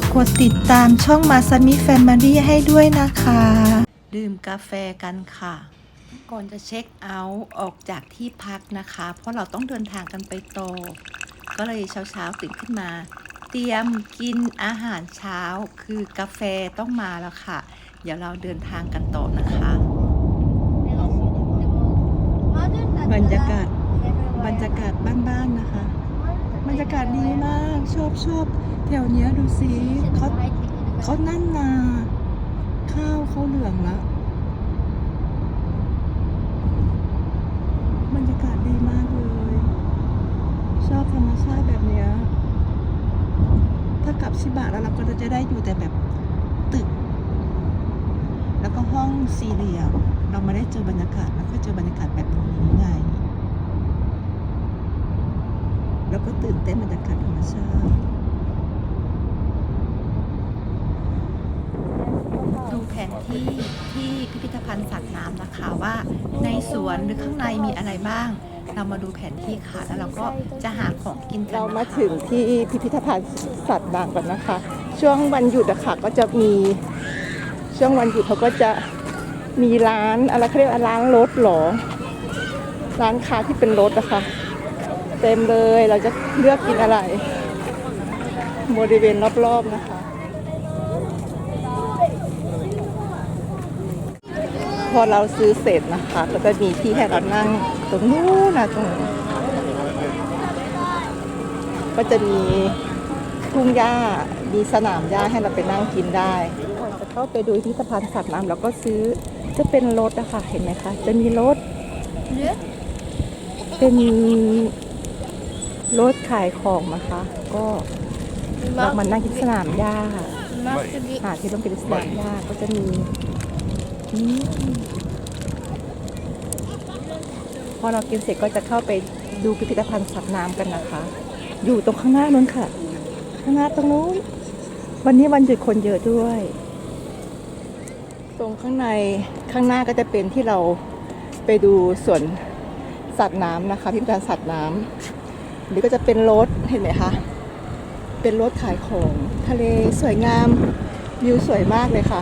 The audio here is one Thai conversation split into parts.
ากกดติดตามช่องมาซามิแฟมิลี่ให้ด้วยนะคะ ดื่มกาแฟกันค่ะ ก่อนจะเช็คเอาท์ออกจากที่พักนะคะ เพราะเราต้องเดินทางกันไปโต ก็เลยเช้าๆตื่นขึ้นมา เตรียมกินอาหารเช้า คือกาแฟต้องมาแล้วค่ะ เดี๋ยวเราเดินทางกันต่อนะคะ บรรยากาศ บรรยากาศบ้านๆนะคะ บรรยากาศดีมาก ชอบแถวเนี้ยดูสิเขาเขานั่นนาข้าวเขาเหลืองล้วบรรยากาศดีมากเลย ชอบธรรมชาติแบบเนี้ยถ้ากลับชิบะแล้วเราก็จะได้อยู่แต่แบบตึก แล้วก็ห้องสี่เหลี่ยมเราไม่ได้เจอบรรยากาศแล้วก็เจอบรรยากาศแบบนี้ไงแล้วก็ตื่นเต้นบรรยากาศธรรมชาติ ดูแผนที่ที่พิพิธภัณฑ์สัตว์น้ำนะคะว่า ในสวนหรือข้างในมีอะไรบ้าง เรามาดูแผนที่ค่ะ แล้วเราก็จะหาของกินกันเรามาถึงที่พิพิธภัณฑ์สัตว์น้ำก่อนนะคะ ช่วงวันหยุดอะค่ะก็จะมีช่วงวันหยุดเขาก็จะมีร้านอะไรเขาเรียกว่าร้านรถหรอ ร้านค้าที่เป็นรถอะค่ะเต็มเลยเราจะเลือกกินอะไร บริเวณรอบๆนะคะ พอเราซื้อเสร็จนะคะ ก็จะมีที่ให้เรานั่งตรงนู้นนะตรงนู้นก็จะมีทุ่งหญ้ามีสนามหญ้าให้เราไปนั่งกินได้ก่อนจะเข้าไปดูที่สะพานสัตว์น้ำเราก็ซื้อจะเป็นรถอะค่ะเห็นไหมคะจะมีรถเป็นรถขายของนะคะ ก็เรามานั่งที่สนามหญ้าหาที่ต้องเป็นสนามหญ้าก็จะมีอืม พอเรากินเสร็จก็จะเข้าไปดูพิพิธภัณฑ์สัตว์น้ำกันนะคะ อยู่ตรงข้างหน้านู้นค่ะ ข้างหน้าตรงนู้น วันนี้วันหยุดคนเยอะด้วย ตรงข้างในข้างหน้าก็จะเป็นที่เราไปดูสวนสัตว์น้ำนะคะพิพิธภัณฑ์สัตว์น้ำนี่ก็จะเป็นรถเห็นไหมคะ เป็นรถขายของทะเลสวยงามวิวสวยมากเลยค่ะ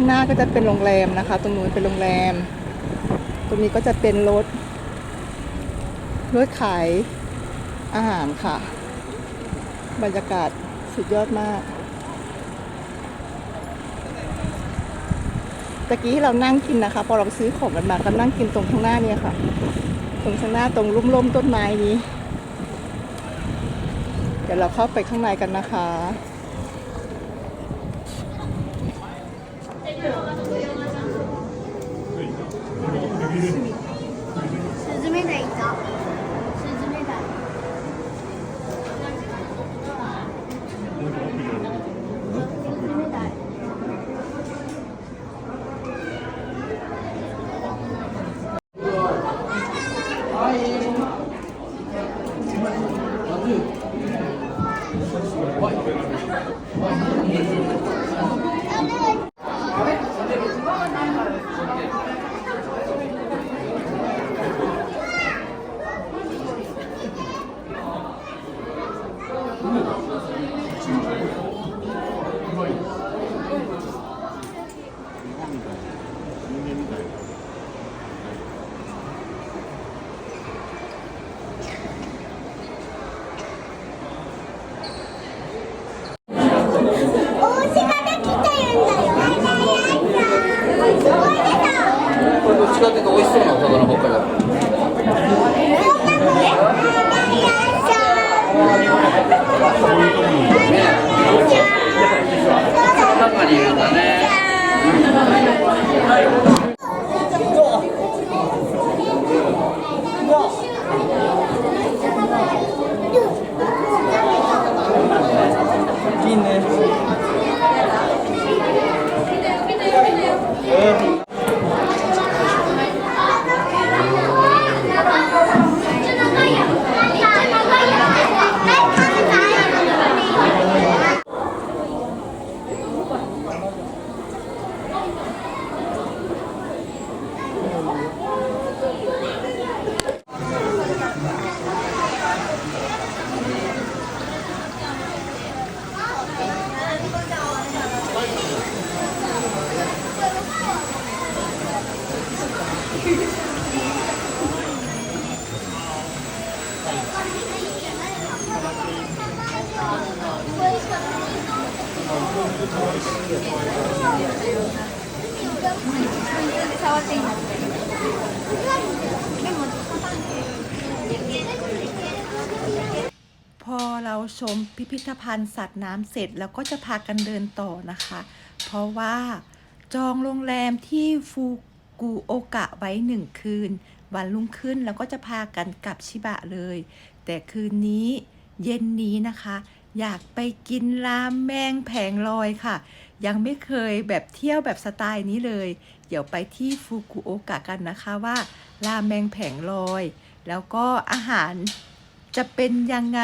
ข้างหน้าก็จะเป็นโรงแรมนะคะ ตรงนู้นเป็นโรงแรม ตรงนี้ก็จะเป็นรถรถขายอาหารค่ะ บรรยากาศสุดยอดมากตะกี้เรานั่งกินนะคะ พอเราซื้อของกันมาก็นั่งกินตรงข้างหน้าเนี่ยค่ะ ตรงข้างหน้าตรงลุ่มๆต้นไม้นี้ เดี๋ยวเราเข้าไปข้างในกันนะคะ พอเราชมพิพิธภัณฑ์สัตว์น้ำเสร็จแล้วก็จะพากันเดินต่อนะคะ เพราะว่าจองโรงแรมที่ฟูกุโอกะไว้หนึ่งคืน วันรุ่งขึ้นแล้วก็จะพากันกลับชิบะเลย แต่คืนนี้เย็นนี้นะคะ อยากไปกินรามแมงแผงลอยค่ะ ยังไม่เคยแบบเที่ยวแบบสไตล์นี้เลย เดี๋ยวไปที่ฟูกุโอกะกันนะคะว่า รามแมงแผงลอย แล้วก็อาหารจะเป็นยังไง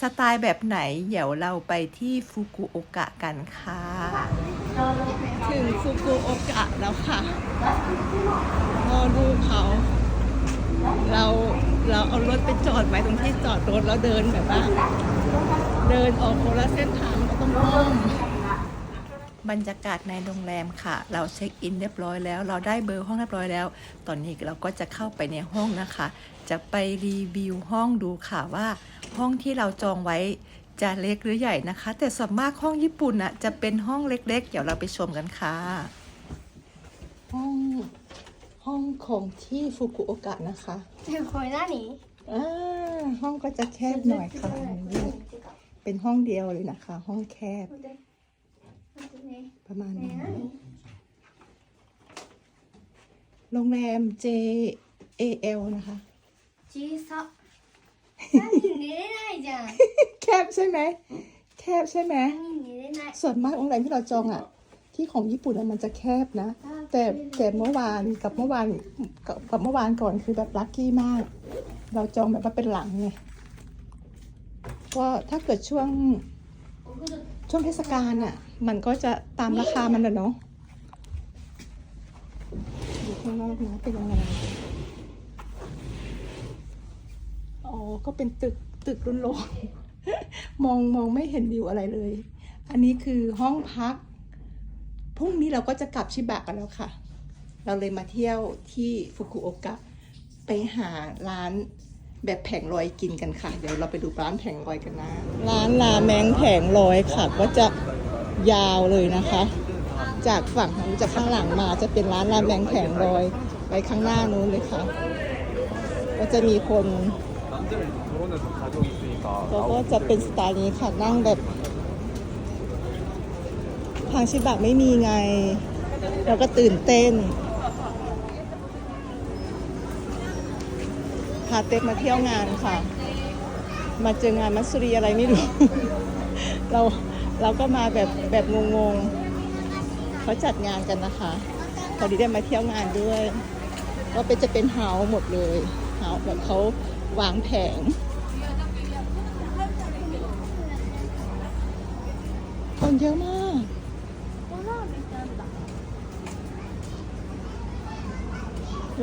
สไตล์แบบไหน เดี๋ยวเราไปที่ฟุกุโอกะกันค่ะ ถึงฟุกุโอกะแล้วค่ะรอดูเขา เรา เราเอารถไปจอดไว้ตรงที่จอดรถแล้วเดินแบบว่าเดินออกคนละเส้นทางก็ต้องอ้อมบรรยากาศในโรงแรมค่ะ เราเช็คอินเรียบร้อยแล้ว เราได้เบอร์ห้องเรียบร้อยแล้ว ตอนนี้เราก็จะเข้าไปในห้องนะคะ จะไปรีวิวห้องดูค่ะว่า ห้องที่เราจองไว้จะเล็กหรือใหญ่นะคะ แต่ส่วนมากห้องญี่ปุ่นอะจะเป็นห้องเล็ก ๆ เดี๋ยวเราไปชมกันค่ะห้อง ห้องของที่ฟุกุโอกะนะคะคือคยหน้านี้อ่าห้องก็จะแคบหน่อยค่ะเป็นห้องเดียวเลยนะคะ ห้องแคบ ประมาณนี้โรงแรม J A L นะคะจีซะอแคบใช่ไหมแคบใช่ไหมส่วนมากโรงแรมที่เราจองอะ ที่ของญี่ปุ่นอะมันจะแคบนะ แต่แต่เมื่อวานกับเมื่อวานกับกับเมื่อวานก่อนคือแบบลัคกี้มาก เราจองแบบว่าเป็นหลังไงก็ถ้าเกิดช่วงช่วงเทศกาลอะมันก็จะตามราคามันนะเนาะดูข้างนอกนะเป็นยังไงอ๋อก็เป็นตึกตึกรุนโรงมองมองไม่เห็นวิวอะไรเลย อันนี้คือห้องพัก พรุ่งนี้เราก็จะกลับชิบะกันแล้วค่ะ เราเลยมาเที่ยวที่ฟุกุโอกะไปหาร้านแบบแผงลอยกินกันค่ะ เดี๋ยวเราไปดูร้านแผงลอยกันนะ ร้านราแมงแผงลอยค่ะ ก็จะยาวเลยนะคะ จากฝั่งนู้นจากข้างหลังมาจะเป็นร้านราแมงแผงลอยไปข้างหน้านู้นเลยค่ะ ก็จะมีคนก็จะเป็นสไตล์นี้ค่ะนั่งแบบ ทางชิบะไม่มีไง เราก็ตื่นเต้น พาเต็กมาเที่ยวงานค่ะ มาเจองานมัสรีอะไรไม่รู้ เราเราก็มาแบบแบบงงๆ เขาจัดงานกันนะคะพอดีได้มาเที่ยวงานด้วย ก็เป็นจะเป็นเฮาหมดเลย เฮาแบบเขาวางแผงคนเยอะมาก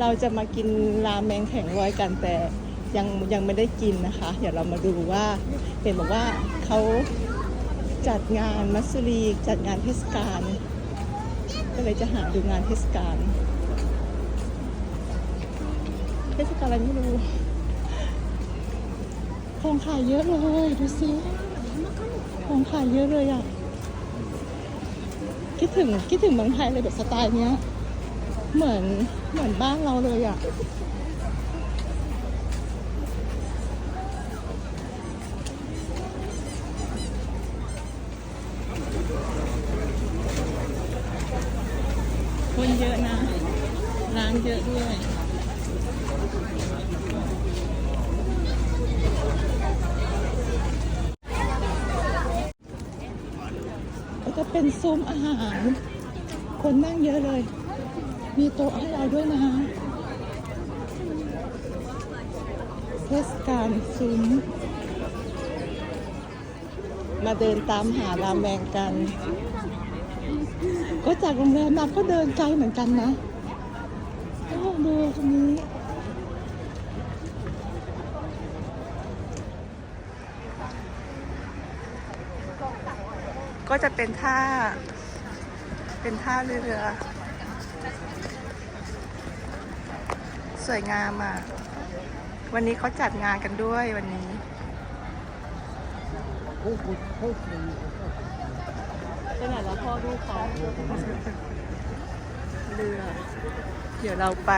เราจะมากินรามแมงแข็งลอยกันแต่ยังยังไม่ได้กินนะคะ เดี๋ยวเรามาดูว่าเห็นบอกว่าเขาจัดงานมัสรีจัดงานเทศกาลก็เลยจะหาดูงานเทศกาลเทศกาลอะไรไม่รู้ของขายเยอะเลยดูสิของขายเยอะเลยอะ คิดถึงคิดถึงเมืองไทยเลยแบบสไตล์เนี้ย เหมือนเหมือนบ้านเราเลยอะ คนเยอะนะ ร้านเยอะด้วย ก็จะ เป็นซุ้มอาหาร คนนั่งเยอะเลย มีโต๊ะให้เราด้วยนะเทศกาลซุ้ม มาเดินตามหารามแมงกัน ก็จากโรงแรมมาก็เดินไกลเหมือนกันนะโอ้ดูตรงนี้ ก็จะเป็นท่า เป็นท่าเรือ สวยงามอะ วันนี้เขาจัดงานกันด้วยวันนี้ไปไหนแล้วพ่อลูกเขาเรือ เดี๋ยวเราไป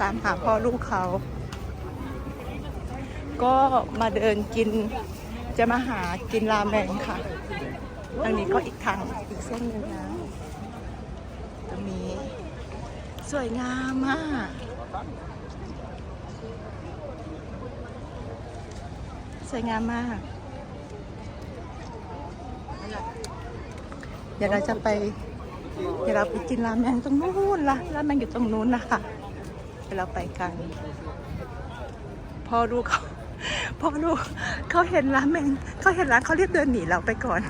ตามหาพ่อลูกเขา ก็มาเดินกิน จะมาหากินราเมงค่ะอันนี้ก็อีกทางอีกเส้นหนึ่งนะ ตรงนี้ สวยงามมากสวยงามมาก เดี๋ยวเราจะไป เดี๋ยวเราไปกินราเมงตรงนู้นละราเมงอยู่ตรงนู้นนะคะเดี๋ยวเราไปกันพ่อลูเขา พ่อลูกเขาเห็นร้านเมงเขาเห็นร้านเขาเรียกเดินหนีเราไปก่อน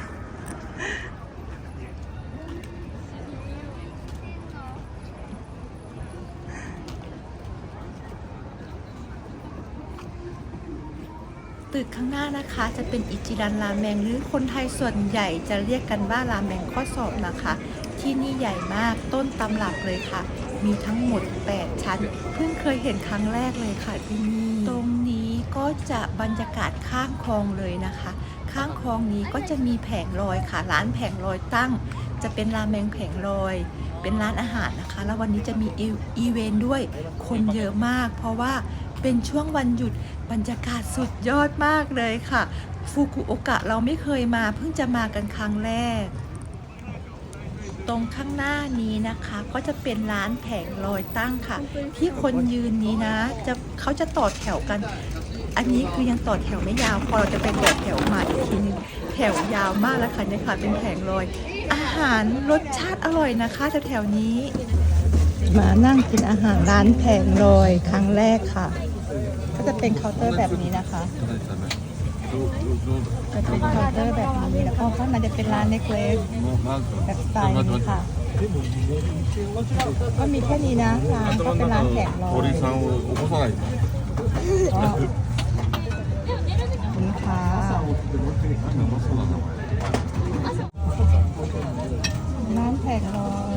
ตึกข้างหน้านะคะจะเป็นอิจิรันราเมงหรือคนไทยส่วนใหญ่จะเรียกกันว่าราเมงข้อสอบนะคะ ที่นี่ใหญ่มากต้นตำรับเลยค่ะ มีทั้งหมด 8 ชั้น เพิ่งเคยเห็นครั้งแรกเลยค่ะที่นี่ตรงนี้ ก็จะบรรยากาศข้างคลองเลยนะคะ ข้างคลองนี้ก็จะมีแผงลอยค่ะ ร้านแผงลอยตั้ง จะเป็นราเมงแผงลอย เป็นร้านอาหารนะคะ แล้ววันนี้จะมีอีเวนต์ด้วยคนเยอะมาก เพราะว่าเป็นช่วงวันหยุดบรรยากาศสุดยอดมากเลยค่ะฟุกุโอกะเราไม่เคยมาเพิ่งจะมากันครั้งแรก ตรงข้างหน้านี้นะคะ ก็จะเป็นร้านแผงลอยตั้งค่ะ ที่คนยืนนี้นะจะเขาจะต่อแถวกัน อันนี้คือยังต่อแถวไม่ยาว พอเราจะเป็นต่อแถวมาอีกทีนึงแถวยาวมากแล้วค่ะเนี่ยค่ะเป็นแผงลอย อาหารรสชาติอร่อยนะคะแถวๆนี้มานั่งกินอาหารร้านแผงลอยครั้งแรกค่ะ ก็จะเป็นเคาน์เตอร์แบบนี้นะคะจะเป็นเคาน์เตอร์แบบนี้แล้วก็ข้างในจะเป็นร้านเล็กๆแบบสไตล์นี้ค่ะก็มีแค่นี้นะร้านก็เป็นร้านแผงลอย ค่ะน้ำแผงลอย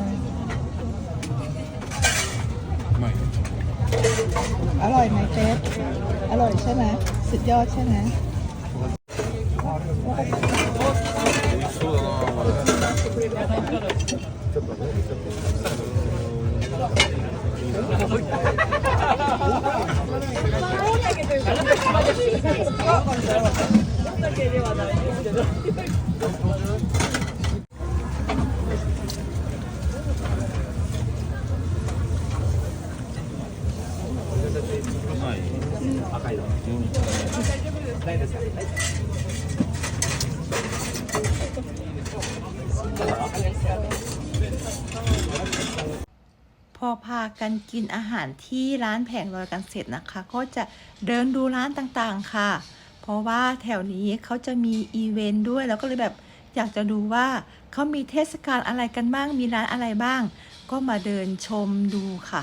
อร่อยไหมเจ๊อร่อยใช่ไหมสุดยอดใช่ไหม พอพากันกินอาหารที่ร้านแผงลอยกันเสร็จนะคะ ก็จะเดินดูร้านต่างๆค่ะ เพราะว่าแถวนี้เขาจะมีอีเวนต์ด้วยแล้วก็เลยแบบอยากจะดูว่าเขามีเทศกาลอะไรกันบ้าง มีร้านอะไรบ้าง ก็มาเดินชมดูค่ะ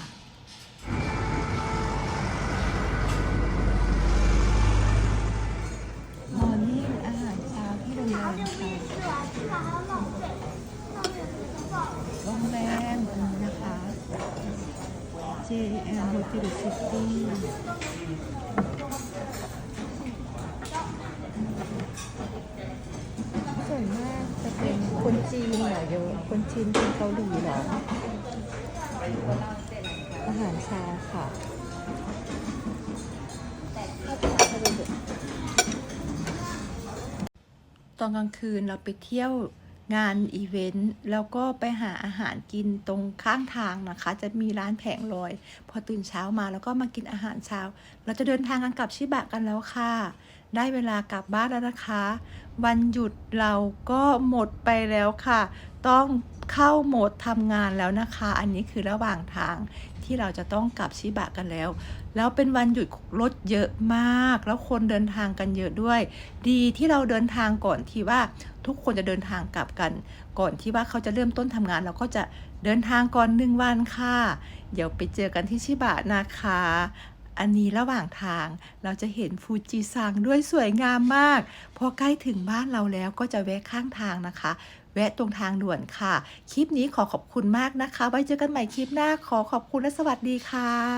มอร์นิ่งอาหารเช้าที่โรงแรมค่ะโรงแรม JL Hotel City ส่วนมากจะเป็นคนจีนเหรอเยอะคนจีนคนเกาหลีเหรอ อาหารเช้าค่ะตอนกลางคืนเราไปเที่ยว งานอีเวนต์แล้วก็ไปหาอาหารกินตรงข้างทางนะคะ จะมีร้านแผงลอย พอตื่นเช้ามาแล้วก็มากินอาหารเช้า เราจะเดินทางกันกลับชิบะกันแล้วค่ะ ได้เวลากลับบ้านแล้วนะคะ วันหยุดเราก็หมดไปแล้วค่ะ ต้องเข้าโหมดทำงานแล้วนะคะ อันนี้คือระหว่างทางที่เราจะต้องกลับชิบะกันแล้ว แล้วเป็นวันหยุดรถเยอะมาก แล้วคนเดินทางกันเยอะด้วย ดีที่เราเดินทางก่อนที่ว่าทุกคนจะเดินทางกลับกัน ก่อนที่ว่าเขาจะเริ่มต้นทำงาน เราก็จะเดินทางก่อนหนึ่งวันค่ะ เดี๋ยวไปเจอกันที่ชิบะนะคะ อันนี้ระหว่างทางเราจะเห็นฟูจิซังด้วยสวยงามมาก พอใกล้ถึงบ้านเราแล้วก็จะแวะข้างทางนะคะ แวะตรงทางด่วนค่ะ คลิปนี้ขอขอบคุณมากนะคะ ไว้เจอกันใหม่คลิปหน้าขอขอบคุณและสวัสดีค่ะ